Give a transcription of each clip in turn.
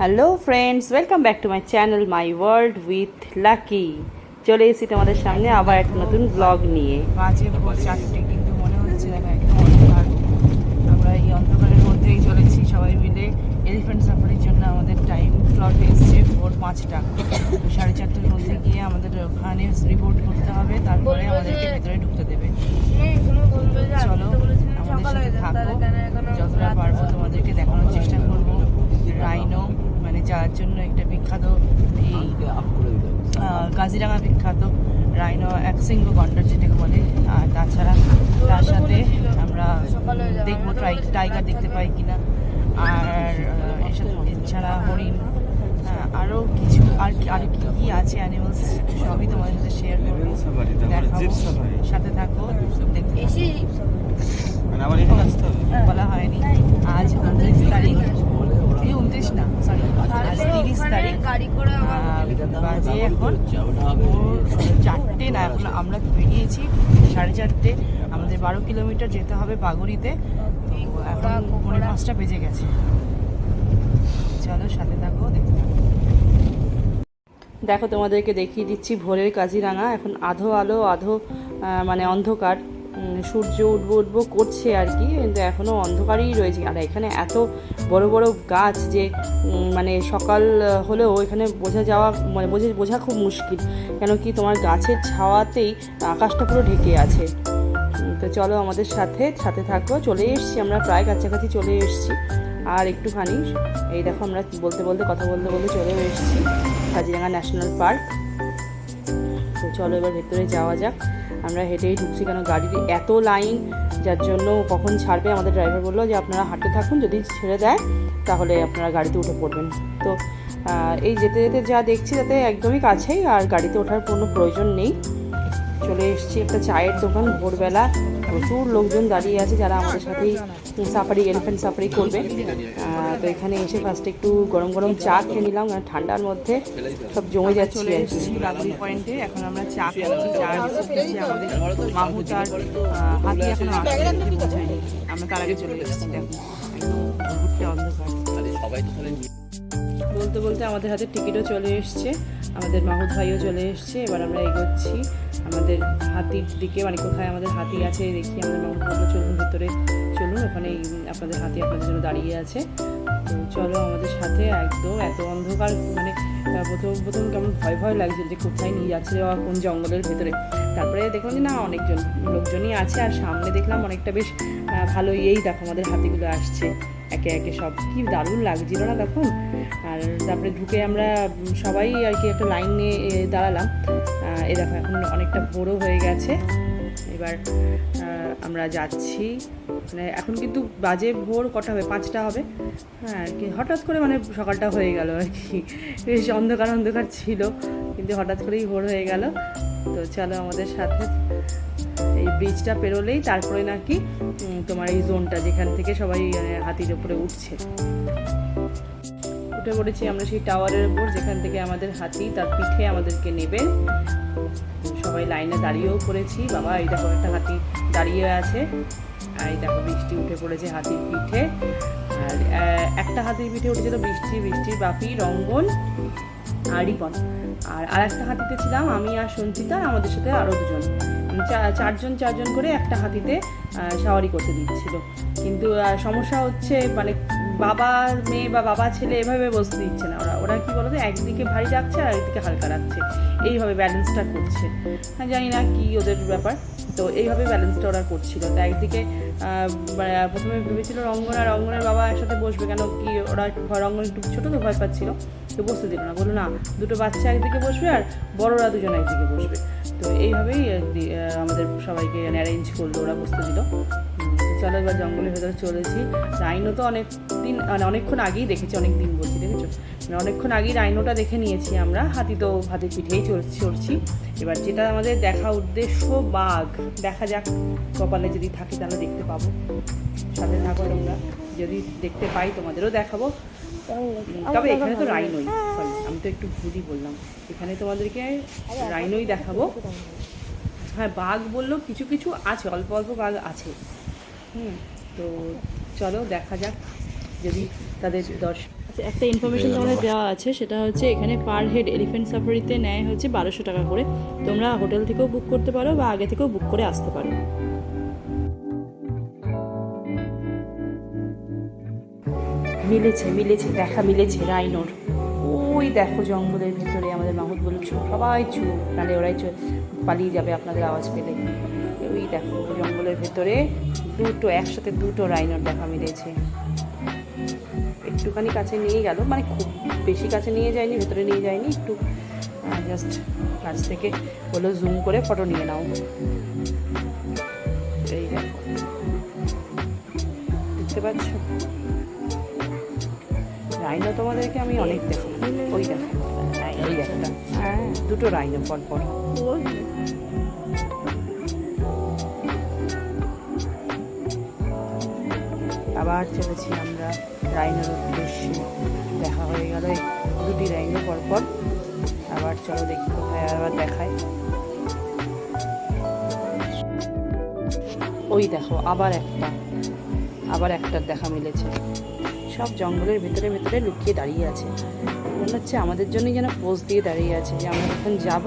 Hello friends welcome back to my channel my world with Lucky চলে এসেছি তোমাদের সামনে আবার একটা নতুন ব্লগ নিয়ে। বাজে চারটে, কিন্তু মনে হচ্ছে দেখো একদম অন্ধকার। আমরা এই অন্ধকারের মধ্যেই চলেছি সবাই মিলে। এলিফ্যান্ট সাফারির জন্য আমাদের টাইম স্লট এসছে ভোর পাঁচটা। সাড়ে চারটের মধ্যে গিয়ে আমাদের ওখানে রিপোর্ট করতে হবে, তারপরে আমাদেরকে ভেতরে ঢুকতে দেবে। চলো, আমাদের সাথে থাকো। যতটা পারব তোমাদেরকে দেখানোর চেষ্টা করব। রাইনো যার জন্য একটা বিখ্যাত এই কাজিরাঙা বিখ্যাত রাইনো একশৃঙ্গ গন্ডার যেটাকে বলে। আর তাছাড়া তার সাথে আমরা দেখব টাইগার দেখতে পাই কিনা। আর এসব এছাড়া হরিণ হ্যাঁ, আরও কিছু আর কি- আর কি কি আছে অ্যানিমালস সবই তোমাদের সাথে শেয়ার করব। দেখাবো সাথে থাকো দেখতে। মানে বলা হয়নি। আজ উনত্রিশ তারিখ। এই উনত্রিশ না সরি আজ তিরিশ তারিখ। বাজে এখন চারটে না এখন আমরা বেরিয়েছি সাড়ে চারটে। আমাদের বারো কিলোমিটার যেতে হবে বাগুড়িতে। তো এখন পৌনে পাঁচটা বেজে গেছে। চলো সাথে থাকো দেখতে থাকো। দেখো তোমাদেরকে দেখিয়ে দিচ্ছি ভোরের কাজিরাঙা। এখন আধো আলো আধো মানে অন্ধকার। সূর্য উঠবো উঠবো করছে আর কি, কিন্তু এখনও অন্ধকারই রয়েছে। আর এখানে এত বড় বড় গাছ যে মানে সকাল হলেও এখানে বোঝা যাওয়া মানে বোঝা বোঝা খুব মুশকিল। কেন কি তোমার গাছের ছাওয়াতেই আকাশটা পুরো ঢেকে আছে। তো চলো আমাদের সাথে সাথে থাকো। চলে এসছি আমরা, প্রায় কাছাকাছি চলে এসছি। আর একটুখানি, এই দেখো আমরা বলতে বলতে, কথা বলতে বলতে চলে এসেছি। Kaziranga national park. তো চলো এবার ভেতরে যাওয়া যাক। আমরা হেঁটেই ঢুকছি কেন? গাড়ির এত লাইন, যার জন্য কখন ছাড়বে? আমাদের ড্রাইভার বলল যে, আপনারা হাঁটতে থাকুন, যদি ছেড়ে দেয়, তাহলে আপনারা গাড়িতে উঠে পড়বেন। তো এই যেতে যেতে যা দেখছি তাতে একদমই কাছেই, আর গাড়িতে ওঠার কোনো প্রয়োজন নেই। চলে এসছি একটা চায়ের দোকান ভোরবেলা। প্রচুর লোকজন দাঁড়িয়ে আছে যারা আমাদের সাথেই সাফারি এলিফ্যান্ট সাফারি করবে। তো এখানে এসে ফার্স্টে একটু গরম গরম চা খেয়ে নিলাম ঠান্ডার মধ্যে সব জমে যাচ্ছে। চলে। এসেছি লাগুন পয়েন্টে এখন আমরা চা খাচ্ছি চা আমাদের মাহুত আর হাতি এখন আসতে পৌঁছায়নি। আমরা তার আগে চলে এসেছি দেখো। একদম ঘুরতে অন্ধকার। বলতে বলতে আমাদের হাতে টিকিটও চলে এসছে। আমাদের মাহুদ ভাইও চলে এসছে। এবার আমরা এগোচ্ছি। আমাদের হাতির দিকে মানে কোথায় আমাদের হাতি আছে দেখি, আমাদের মাহুদ বলল চলুন ভিতরে চলুন ওখানে আপনাদের হাতি আপনাদের জন্য দাঁড়িয়ে আছে। তো চলো আমাদের সাথে একদম এত অন্ধকার মানে প্রথম প্রথম কেমন ভয় ভয় লাগছিল যে কোথায় নিয়ে যাচ্ছে বা কোন জঙ্গলের ভেতরে। তারপরে দেখলাম যে না, অনেকজন, লোকজনই আছে। আর সামনে দেখলাম অনেকটা বেশ আহ, ভালো এই দেখো আমাদের হাতিগুলো আসছে। একে একে সব। কি দারুণ লাগছিল না তখন আর তারপরে ঢুকে আমরা সবাই আর কি একটা লাইন নিয়ে দাঁড়ালাম। এই দেখো এখন অনেকটা ভোরও হয়ে গেছে। এবার আমরা যাচ্ছি। মানে এখন কিন্তু বাজে ভোর কটা হবে? পাঁচটা হবে। হ্যাঁ আর কি। হঠাৎ করে মানে সকালটা হয়ে গেল আর কি। বেশ অন্ধকার অন্ধকার ছিল কিন্তু হঠাৎ করেই ভোর হয়ে গেল। তো চলো আমাদের সাথে। এই ব্রিজটা পেরোলেই তারপরে নাকি তোমার এই জোনটা যেখান থেকে সবাই মানে, হাতির উপরে উঠছে। উঠে পড়েছি আমরা সেই টাওয়ারের উপর যেখান থেকে আমাদের হাতি তার পিঠে আমাদেরকে নেবে। সবাই লাইনে দাঁড়িয়েও পড়েছি। বাবা এই দেখো একটা হাতি দাঁড়িয়ে আছে। আর এই দেখো বৃষ্টি উঠে পড়েছে হাতির পিঠে। আর একটা হাতির পিঠে উঠেছিল বৃষ্টি বৃষ্টির বাপি রঙ্গন আর রিপন। আর আর একটা হাতিতে ছিলাম আমি আর সঞ্চিতা আমাদের সাথে আরও দুজন। চারজন চারজন করে একটা হাতিতে সাওয়ারি করতে দিচ্ছিল। কিন্তু সমস্যা হচ্ছে মানে বাবা, মেয়ে বা বাবা, ছেলে এভাবে বসতে দিচ্ছে না ওরা। ওরা কি বলতো, একদিকে ভারী রাখছে আর একদিকে হালকা রাখছে। এইভাবে ব্যালেন্সটা করছে। জানি না কি ওদের ব্যাপার। তো এইভাবে ব্যালেন্সটা ওরা করছিল। তো একদিকে মানে প্রথমে ভেবেছিল রঙ্গন রঙ্গনের বাবা একসাথে বসবে। কেন কি ওরা রঙ্গন একটু ছোটো তো ভয় পাচ্ছিল। তো বসতে দিল না। বলল, না, দুটো বাচ্চা একদিকে বসবে আর বড়রা দুজন একদিকে বসবে। তো এইভাবেই আমাদের সবাইকে অ্যারেঞ্জ করল। ওরা বসতে দিল। চলো এবার জঙ্গলের ভেতরে চলেছি। রাইনো তো অনেক দিন মানে অনেকক্ষণ আগেই দেখেছি অনেক দিন বলছি, দেখেছ? মানে অনেকক্ষণ আগেই রাইনোটা দেখে নিয়েছি আমরা, হাতি তো হাতির পিঠেই চড়ছি। এবার যেটা আমাদের দেখা উদ্দেশ্য, বাঘ। দেখা যাক, কপালে যদি থাকে তাহলে দেখতে পাবো। সাথে থাকো তোমরা। যদি দেখতে পাই তোমাদেরও দেখাবো। তবে এখানে তো রাইনই সরি আমি তো একটু ভুলই বললাম। এখানে তোমাদেরকে রাইনোই দেখাবো। হ্যাঁ বাঘ বলল কিছু কিছু আছে, অল্প অল্প বাঘ আছে। হুম। তো চলো দেখা যাক যদি তাদের দর্শক একটা ইনফরমেশন তোমাদের দেওয়া আছে সেটা হচ্ছে এখানে পার হেড এলিফেন্ট সাফারিতে নেয় হচ্ছে বারোশো টাকা করে। তোমরা হোটেল থেকেও বুক করতে পারো বা আগে থেকেও বুক করে আসতে পারো। মিলেছে মিলেছে দেখা মিলেছে রাইনোর। ওই দেখো জঙ্গলের ভিতরে আমাদের মাহুদ বলুন চুপ সবাই চুপ নাহলে ওরাই চুপ পালিয়ে যাবে আপনাদের আওয়াজ পেলে। দেখো জঙ্গলের ভেতরে দুটো একসাথে দুটো রাইনোর দেখা মিলেছে একটুখানি কাছে নিয়ে গেল মানে খুব বেশি কাছে নিয়ে যায়নি ভেতরে নিয়ে যায়নি একটু জাস্ট কাছ থেকে বলল জুম করে ফটো নিয়ে নাও। এই দেখো। দেখতে পাচ্ছ? রাইনো তোমাদেরকে আমি অনেক দেখি। ওই দেখো। ওই একটা। হ্যাঁ। দুটো রাইনো পর পর আবার চলেছি আমরা রাইনোর উদ্দেশ্যে। দেখা হয়ে গেল দুটি রাইনো পর পর আবার চলো দেখি কোথায় আবার দেখায়। ওই দেখো, আবার একটা। আবার একটার দেখা মিলেছে। সব জঙ্গলের ভেতরে ভেতরে লুকিয়ে দাঁড়িয়ে আছে। মনে হচ্ছে আমাদের জন্যই যেন পোজ দিয়ে দাঁড়িয়ে আছে যে আমরা যখন যাব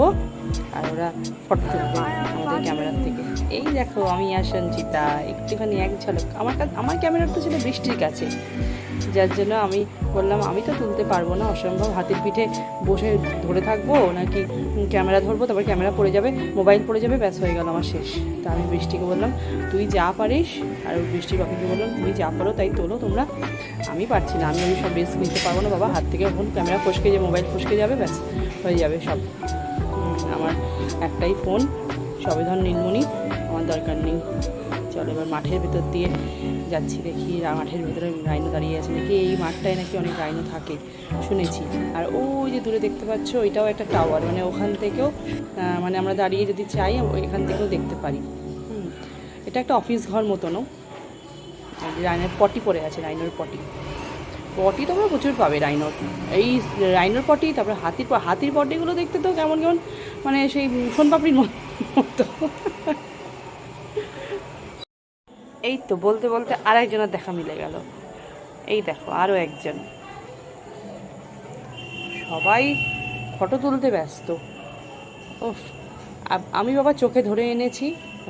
আর ওরা ফটো তুলবে আমাদের ক্যামেরার থেকে। এই দেখো, আমি আর সঞ্চিতা, একটুখানি এক ঝলক। আমার কাছে আমার ক্যামেরাটা ছিল বৃষ্টির কাছে। যার জন্য আমি বললাম, আমি তো তুলতে পারব না, অসম্ভব। হাতের পিঠে বসে ধরে থাকব নাকি ক্যামেরা ধরবো? তারপর ক্যামেরা পড়ে যাবে মোবাইল পড়ে যাবে, ব্যাস হয়ে গেল আমার শেষ। তা আমি বৃষ্টিকে বললাম, তুই যা পারিস। আর বৃষ্টি বাপিকে বললাম, তুমি যা পারো তাই তোলো তোমরা। আমি পারছি না, আমি ওই সব রিস্ক নিতে পারব না, বাবা। হাত থেকে ফোন ক্যামেরা ফসকে যে মোবাইল ফসকে যাবে, ব্যাস, হয়ে যাবে সব। আমার একটাই ফোন, সবেধন নীলমণি, আমার দরকার নেই। চলো এবার মাঠের ভেতর দিয়ে যাচ্ছি দেখি মাঠের ভেতরে রাইনো দাঁড়িয়ে আছে নাকি? এই মাঠটায় নাকি অনেক রাইনো থাকে, শুনেছি। আর ওই যে দূরে দেখতে পাচ্ছ, ওইটাও একটা টাওয়ার মানে ওখান থেকেও মানে আমরা দাঁড়িয়ে যদি চাই এখান থেকেও দেখতে পারি। এটা একটা অফিস ঘর মতনও। রাইনোর পটি পড়ে আছে, রাইনোর পটি পটি তোমরা প্রচুর পাবে রাইনোর এই রাইনোর পটি, তারপরে হাতির হাতির পটিগুলো দেখতে তো কেমন কেমন মানে সেই সোনপাপড়ির মতো এই তো বলতে বলতে আর একজনের দেখা মিলে গেল। এই দেখো আরও একজন। সবাই ফটো তুলতে ব্যস্ত। ওফ আমি বাবা চোখে ধরে এনেছি।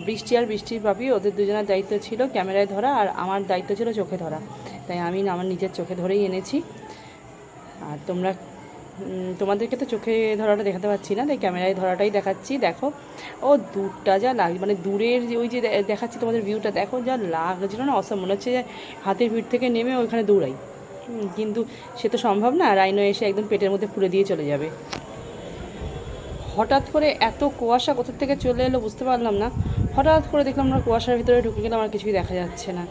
বৃষ্টি আর বৃষ্টির বাপি ওদের দুজনের দায়িত্ব ছিল ক্যামেরায় ধরা আর আমার দায়িত্ব ছিল চোখে ধরা। তাই আমি আমার নিজের চোখে ধরেই এনেছি। আর তোমরা তোমাদেরকে তো চোখে ধরাটা দেখাতে পাচ্ছি না, তাই ক্যামেরায় ধরাটাই দেখাচ্ছি। দেখো, ও দূরটা যা লাগ মানে দূরের ওই যে দেখাচ্ছি তোমাদের ভিউটা দেখো যা লাগছিল না অসম মনে হচ্ছে যে হাতের ভিড় থেকে নেমে ওইখানে দৌড়াই। কিন্তু সে তো সম্ভব না, রাইনো এসে একদম পেটের মধ্যে ফুলে দিয়ে চলে যাবে। হঠাৎ করে এত কুয়াশা কোথা থেকে চলে এলো বুঝতে পারলাম না। হঠাৎ করে দেখলাম আমরা কুয়াশার ভিতরে ঢুকে গেলাম, আর কিছুই দেখা যাচ্ছে না।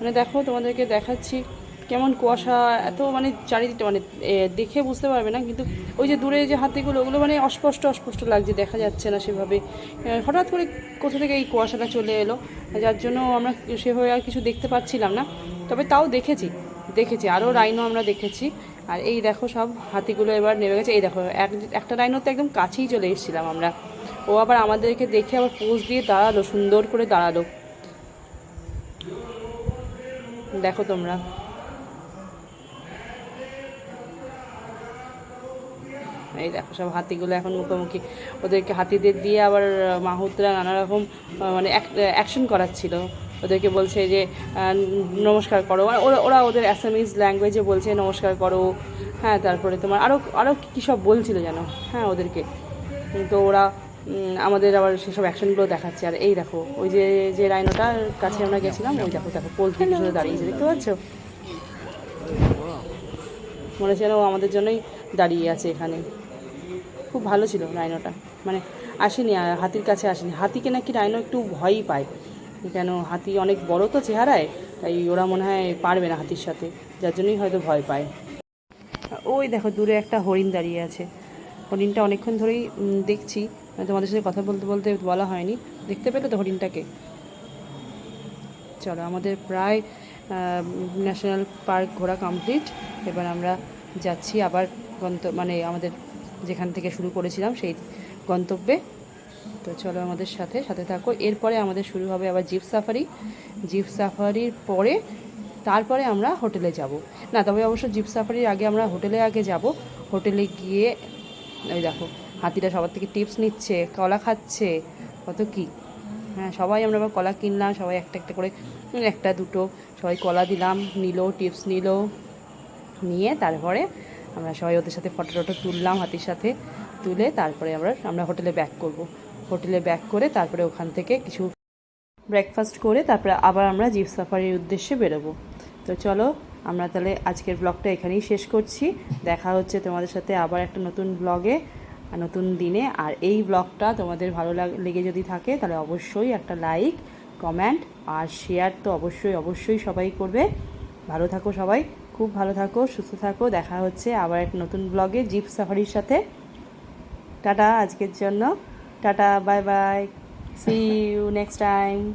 মানে দেখো, তোমাদেরকে দেখাচ্ছি কেমন কুয়াশা, এত মানে চারিদিকটা মানে দেখে বুঝতে পারবে না, কিন্তু ওই যে দূরে যে হাতিগুলো, ওগুলো মানে অস্পষ্ট অস্পষ্ট লাগছে, দেখা যাচ্ছে না সেভাবে। হঠাৎ করে কোথা থেকে এই কুয়াশাটা চলে এলো, যার জন্য আমরা সেভাবে আর কিছু দেখতে পাচ্ছিলাম না, তবে তাও দেখেছি দেখেছি, আরও রাইনো আমরা দেখেছি। আর এই দেখো সব হাতিগুলো এবার নেমে গেছে, এই দেখো, এক, একটা রাইনো তো একদম কাছেই চলে এসেছিলাম আমরা। ও আবার আমাদেরকে দেখে আবার পোজ দিয়ে দাঁড়াল, সুন্দর করে দাঁড়াল। দেখো তোমরা। এই দেখো, সব হাতিগুলো এখন মুখোমুখি। ওদেরকে হাতিদের দিয়ে আবার মাহুতরা নানা রকম মানে অ্যাকশন করাচ্ছিল। ওদেরকে বলছে যে নমস্কার করো। আর ওরা ওরা ওদের অ্যাসামিজ ল্যাঙ্গুয়েজে বলছে, নমস্কার করো। হ্যাঁ তারপরে তোমার আরও আরও কী সব বলছিল যেন। হ্যাঁ ওদেরকে। তো ওরা আমাদের আবার সেসব অ্যাকশনগুলো দেখাচ্ছে। আর এই দেখো, ওই যে যে রাইনোটার কাছে আমরা গেছিলাম, ওই দেখো দেখো পোল থেকে পিছনে দাঁড়িয়েছে দেখতে পাচ্ছ? মনে হচ্ছে ও আমাদের জন্যই দাঁড়িয়ে আছে এখানে। খুব ভালো ছিল রাইনোটা। মানে আসেনি হাতির কাছে আসেনি। হাতিকে নাকি রাইনো একটু ভয়ই পায়। কেন, হাতি অনেক বড় তো চেহারায়, তাই ওরা মনে হয় পারবে না হাতির সাথে, যার জন্যই হয়তো ভয় পায়। ওই দেখো, দূরে একটা হরিণ দাঁড়িয়ে আছে। হরিণটা অনেকক্ষণ ধরেই দেখছি। তোমাদের সাথে কথা বলতে বলতে বলা হয়নি। দেখতে পেলে তো হরিণটাকে। চলো, আমাদের প্রায় ন্যাশনাল পার্ক ঘোরা কমপ্লিট। এবার আমরা যাচ্ছি আবার গন্ত মানে আমাদের যেখান থেকে শুরু করেছিলাম সেই গন্তব্যে। তো চলো আমাদের সাথে সাথে থাকো। এরপরে আমাদের শুরু হবে আবার জিপ সাফারি। জিপ সাফারির পরে, তারপরে আমরা হোটেলে যাব। না, তবে অবশ্য জিপ সাফারির আগে আমরা হোটেলে আগে যাব। হোটেলে গিয়ে ওই দেখো হাতিটা সবার থেকে টিপস নিচ্ছে, কলা খাচ্ছে, কত কি? হ্যাঁ সবাই আমরা আবার কলা কিনলাম, সবাই একটা একটা করে একটা দুটো, সবাই কলা দিলাম, নিল টিপস নিল, নিয়ে তারপরে আমরা সবাই ওদের সাথে ফটো টটো তুললাম হাতির সাথে, তুলে তারপরে আমরা আমরা হোটেলে ব্যাক করব। হোটেলে ব্যাক করে তারপরে ওখান থেকে কিছু ব্রেকফাস্ট করে তারপরে আবার আমরা জিপ সাফারির উদ্দেশ্যে বেরোবো। তো চলো, আমরা তাহলে আজকের ব্লগটা এখানেই শেষ করছি। দেখা হচ্ছে তোমাদের সাথে আবার একটা নতুন ব্লগে নতুন দিনে। আর এই ব্লগটা তোমাদের ভালো লাগ- যদি থাকে, তাহলে অবশ্যই একটা লাইক কমেন্ট আর শেয়ার তো অবশ্যই অবশ্যই সবাই করবে। ভালো থাকো সবাই, খুব ভালো থাকো, সুস্থ থাকো। দেখা হচ্ছে আবার একটা নতুন ব্লগে জিপ সাফারির সাথে। টাটা আজকের জন্য। Tata bye bye see you next time